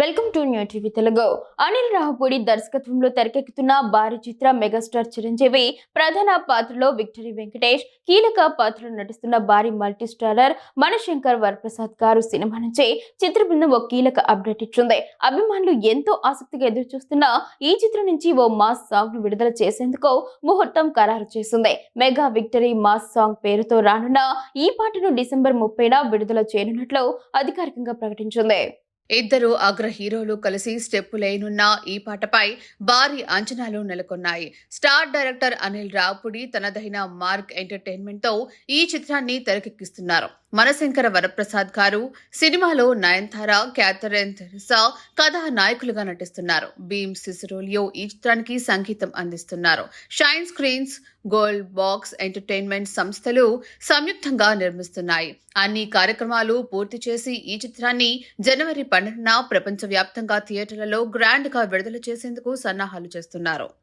Welcome to new TV Telugu. Anil Ravipudi దర్శకత్వంలో తెరకెక్కుతున్న భారీ చిత్ర మెగాస్టార్ చిరంజీవి ప్రధాన పాత్రలో విక్టరీ వెంకటేష్ కీలక పాత్రలో నటిస్తున్న భారీ మల్టీ స్టారర్ మనశంకర్ వరప్రసాద్ గారు సినిమా నుంచి చిత్ర బృందం ఓ కీలక అప్డేట్ ఇచ్చింది. అభిమానులు ఎంతో ఆసక్తిగా ఎదురు చూస్తున్న ఈ చిత్రం నుంచి ఓ మాస్ సాంగ్ను విడుదల చేసేందుకు ముహూర్తం ఖరారు చేసింది. మెగా విక్టరీ మాస్ సాంగ్ పేరుతో రానున్న ఈ పాటను డిసెంబర్ ముప్పైన విడుదల చేయనున్నట్లు అధికారికంగా ప్రకటించింది. ఇద్దరు అగ్ర హీరోలు కలిసి స్టెప్పులేనున్న ఈ పాటపై భారీ అంచనాలు నెలకొన్నాయి. స్టార్ డైరెక్టర్ అనిల్ రావుడి తనదైన మార్క్ ఎంటర్టైన్మెంట్తో ఈ చిత్రాన్ని తెరకెక్కిస్తున్నారు. మనశంకర వరప్రసాద్ గారు సినిమాలో నయన్తార క్యాథరిన్ తెరిసా కథానాయకులుగా నటిస్తున్నారు. భీమ్ సిసిరోలియో ఈ చిత్రానికి సంగీతం అందిస్తున్నారు. Shine screens gold box entertainment సంస్థలు సంయుక్తంగా నిర్మిస్తున్నాయి. అన్ని కార్యక్రమాలు పూర్తి చేసి ఈ చిత్రాన్ని జనవరి పన్నెండున ప్రపంచవ్యాప్తంగా థియేటర్లలో గ్రాండ్గా విడుదల చేసేందుకు సన్నాహాలు చేస్తున్నారు.